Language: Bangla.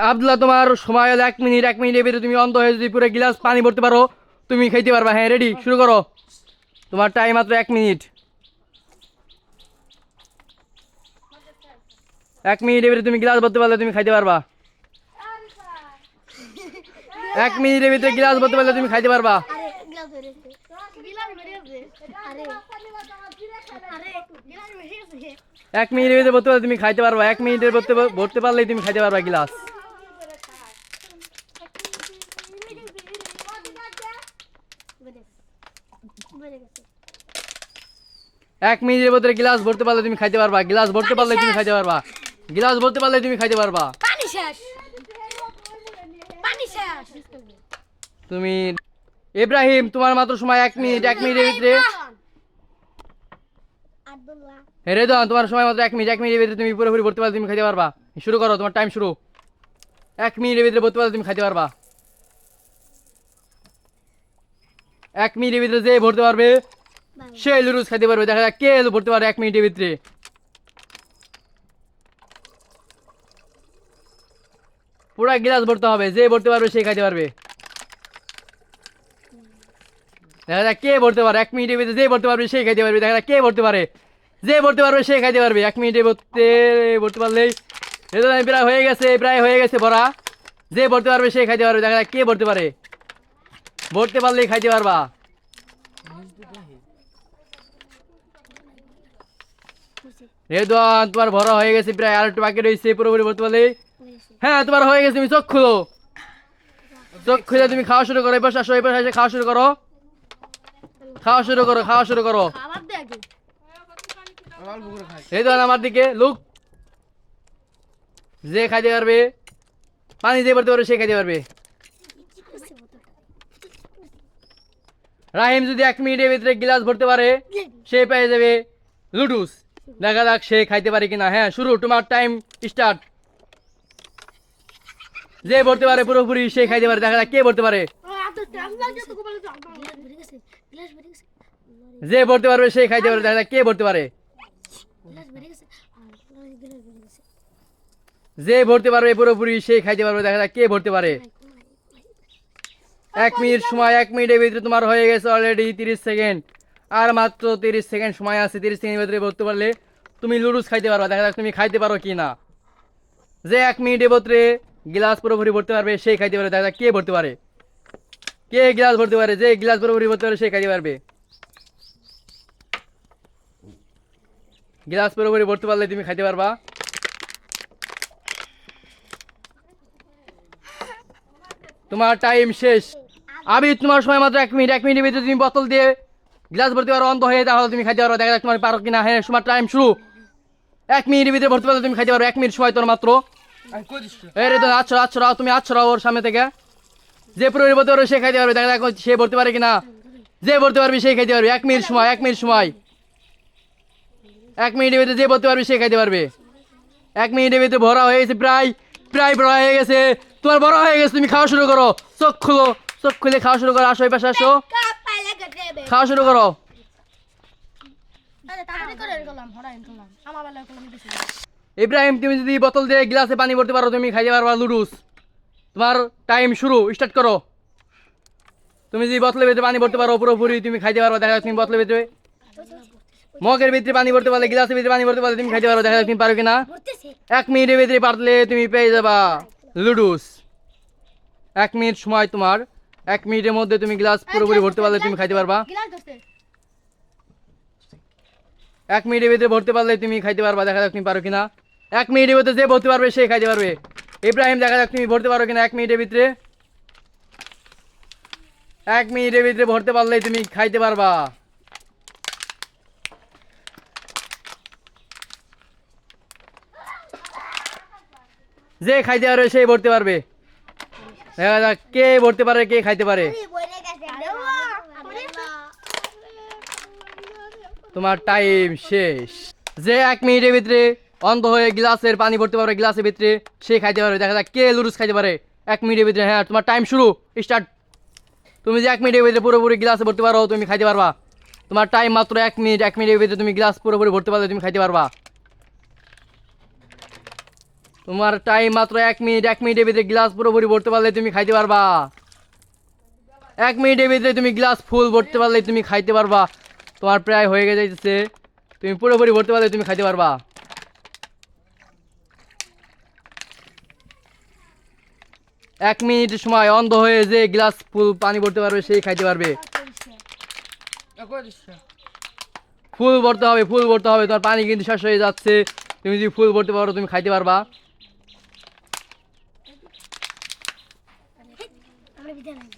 আবদুল্লাহ, তোমার সময় হলো এক মিনিট, এক মিনিটের ভিতরে তুমি অন্ধ হয়ে যদি পুরো গিলাস পানি ভরতে পারো, তুমি খাইতে পারবা। হ্যাঁ রেডি শুরু করো। তোমার টাইম মাত্র এক মিনিট। এক মিনিটের ভিতরে তুমি গ্লাস ভরতে পারলে তুমি খাইতে পারবা। এক মিনিটের ভিতরে গ্লাস ভরতে পারলে তুমি খাইতে পারবা। এক মিনিটের ভিতরে ভরতে পারলে তুমি খাইতে পারবা। এক মিনিটের ভরতে ভরতে পারলেই তুমি খাইতে পারবা গ্লাস। এক মিনিটের ভিতরে গ্লাস ভরতে পারলে তুমি খাইতে পারবা। গ্লাস ভরতে পারলে তুমি খাইতে পারবা। গ্লাস ভরতে পারলে তুমি খাইতে পারবা। পানি শেষ। পানি শেষ। তুমি ইব্রাহিম তোমার মাত্র সময় এক মিনিট এক মিনিটের ভিতরে। দাও তোমার সময় মাত্র এক মিনিট এক মিনিটের ভিতরে তুমি পুরোপুরি ভরতে পারলে তুমি খাইতে পারবা। শুরু করো তোমার টাইম শুরু। এক মিনিটের ভিতরে ভরতে পারলে তুমি খাইতে পারবা। এক মিনিটের ভিতরে যে ভরতে পারবে সে লুরুস খাইতে পারবে। দেখা যাক কে ভরতে পারবে এক মিনিটের ভিতরে। পুরা গ্লাস ভরতে হবে যে ভরতে পারবে সে খাইতে পারবে। দেখা যাক কে ভরতে পারে এক মিনিটের ভিতরে যে ভরতে পারবে সে খাইতে পারবে। দেখা যাক কে ভরতে পারে যে ভরতে পারবে সে খাইতে পারবে। এক মিনিটে ভরতে ভরতে পারলেই এই প্রায় হয়ে গেছে প্রায় হয়ে গেছে ভরা। যে ভরতে পারবে সে খাইতে পারবে। দেখা যাক কে ভরতে পারে। ভরতে পারলেই খাইতে পারবা। রেদওয়ান তোমার ভরা হয়ে গেছে প্রায়, আর একটু বাকি রয়েছে পুরোপুরি ভরতে পারলে হ্যাঁ তোমার হয়ে গেছে, তুমি চোখ খুলো। চোখ খুলে তুমি খাওয়া শুরু করো এবার আসো এবার এসে খাওয়া শুরু করো। খাওয়া শুরু করো, খাওয়া শুরু করো। রেদওয়ান আমার দিকে লুক। যে খাইতে পারবে, পানি যে পড়তে পারবে সে খাইতে পারবে। রাহিম যদি এক মিনিটের ভিতরে গ্লাস ভরতে পারে, সে পেয়ে যাবে লুডুস। দেখা যাক সে খাইতে পারে কিনা। হ্যাঁ শুরু, তোমার টাইম স্টার্ট যে ভরতে পারে পুরোপুরি, সে খাইতে পারে। দেখা যাক কে ভরতে পারে। যে ভরতে পারবে, সে খাইতে পারে। দেখা যাক কে ভরতে পারে। যে ভরতে পারবে পুরোপুরি, সে খাইতে পারবে। দেখা যাক কে ভরতে পারে। এক মিনিট সময়, এক মিনিটের ভিতরে তোমার হয়ে গেছে অলরেডি তিরিশ সেকেন্ড আর মাত্র তিরিশ সেকেন্ড সময় আছে, তিরিশ সেকেন্ডের ভিতরে ভরতে পারলে তুমি লুডুস খাইতে পারবা, দেখা যাক তুমি খাইতে পারো কি না যে এক মিনিটের ভিতরে গ্লাস পুরোপুরি ভরতে পারবে, সেই খাইতে পারবে দেখা যাক কে ভরতে পারে। কে গ্লাস ভরতে পারে, যে গ্লাস পুরোপুরি ভরতে পারে সে খাইতে পারবে। গ্লাস পুরোপুরি ভরতে পারলে তুমি খাইতে পারবা। তোমার টাইম শেষ। আমি তোমার সময় মাত্র এক মিনিট, এক মিনিটের ভিতরে তুমি বোতল দিয়ে গ্লাস ভর্তি পারো অন্ধ হয়ে তাহলে তুমি খাইতে পারো। দেখা যাক তোমার পারো কিনা। হ্যাঁ তোমার টাইম শুরু। এক মিনিটের ভিতরে ভর্তি পারলে তুমি খাইতে পারো। এক মিনিট সময় তোর মাত্র। এই আচ্ছা আচ্ছা রাও, তুমি আচ্ছা রাও ওর সামনে থেকে। যে পুরো ভর্তি পারবে সে খাইতে পারবে। দেখা যাক সে ভর্তি পারে কিনা। যে ভর্তি পারবে, সে খাইতে পারবে। এক মিনিট সময়, এক মিনিট সময়। এক মিনিটের ভিতরে যে ভর্তি পারবে, সে খাইতে পারবে। এক মিনিটের ভিতরে ভরা হয়ে গেছে, প্রায় প্রায় ভরা হয়ে গেছে। তোমার বড় হয়ে গেছে, তুমি খাওয়া শুরু করো। চোখ খুলো। চোখ খুলে খাওয়া শুরু করো আসো এই পাশে আসো। খাওয়া শুরু করো। ইব্রাহিম তুমি যদি বোতল দিয়ে গ্লাসে পানি ভরতে পারো তুমি খাইতে পারবা লুডুস। তোমার টাইম শুরু স্টার্ট করো। তুমি যদি বোতলের ভিতরে পানি ভরতে পারো পুরোপুরি তুমি খাইতে পারবা দেখা যাক তুমি বোতলের ভিতরে। মগের ভিতরে পানি ভরতে পারলে গ্লাসের ভিতরে পানি ভরতে পারলে তুমি খাইতে পারো দেখা যাক তুমি পারো কিনা। এক মিনিটের ভিতরে পারলে তুমি পেয়ে যাবা লুডুস। এক মিনিট সময় তোমার। এক মিনিটের মধ্যে তুমি গ্লাস পুরোপুরি ভরতে পারলে তুমি খাইতে পারবা। এক মিনিটের ভিতরে ভরতে পারলে তুমি খাইতে পারবা দেখা যাক তুমি পারো কিনা। এক মিনিটের ভিতরে যে ভরতে পারবে সে খাইতে পারবে। ইব্রাহিম দেখা যাক তুমি ভরতে পারো কিনা এক মিনিটের ভিতরে। এক মিনিটের ভিতরে ভরতে পারলেই তুমি খাইতে পারবা। যে খাইতে পারবে সেই ভরতে পারবে। দেখা যাক কে ভরতে পারে কে খাইতে পারে। তোমার টাইম শেষ। যে এক মিনিটের ভিতরে অন্ধ হয়ে গ্লাসের পানি ভরতে পারবে গ্লাসের ভিতরে সে খাইতে পারবে। দেখা যাক কে লুডুস খাইতে পারে। এক মিনিটের ভিতরে হ্যাঁ তোমার টাইম শুরু স্টার্ট তুমি যে এক মিনিটের ভিতরে পুরোপুরি গ্লাসে ভরতে পারো তুমি খাইতে পারবা। তোমার টাইম মাত্র এক মিনিট এক মিনিটের ভিতরে তুমি গ্লাস পুরোপুরি ভরতে পারলে তুমি খাইতে পারবা। তোমার টাইম মাত্র এক মিনিট এক মিনিটের ভিতরে গ্লাস পুরোপুরি ভরতে পারলে তুমি খাইতে পারবা। এক মিনিটের ভিতরে তুমি গ্লাস ফুল ভরতে পারলে তুমি খাইতে পারবা। তোমার প্রায় হয়ে যাইতেছে। তুমি পুরোপুরি ভরতে পারলে তুমি খাইতে পারবা। এক মিনিট সময় অন্ধ হয়ে যে গ্লাস ফুল পানি ভরতে পারবে, সেই খাইতে পারবে। ফুল ভরতে হবে ফুল ভরতে হবে। তোমার পানি কিন্তু শেষ হয়ে যাচ্ছে। তুমি যদি ফুল ভরতে পারো, তুমি খাইতে পারবা। gidemem.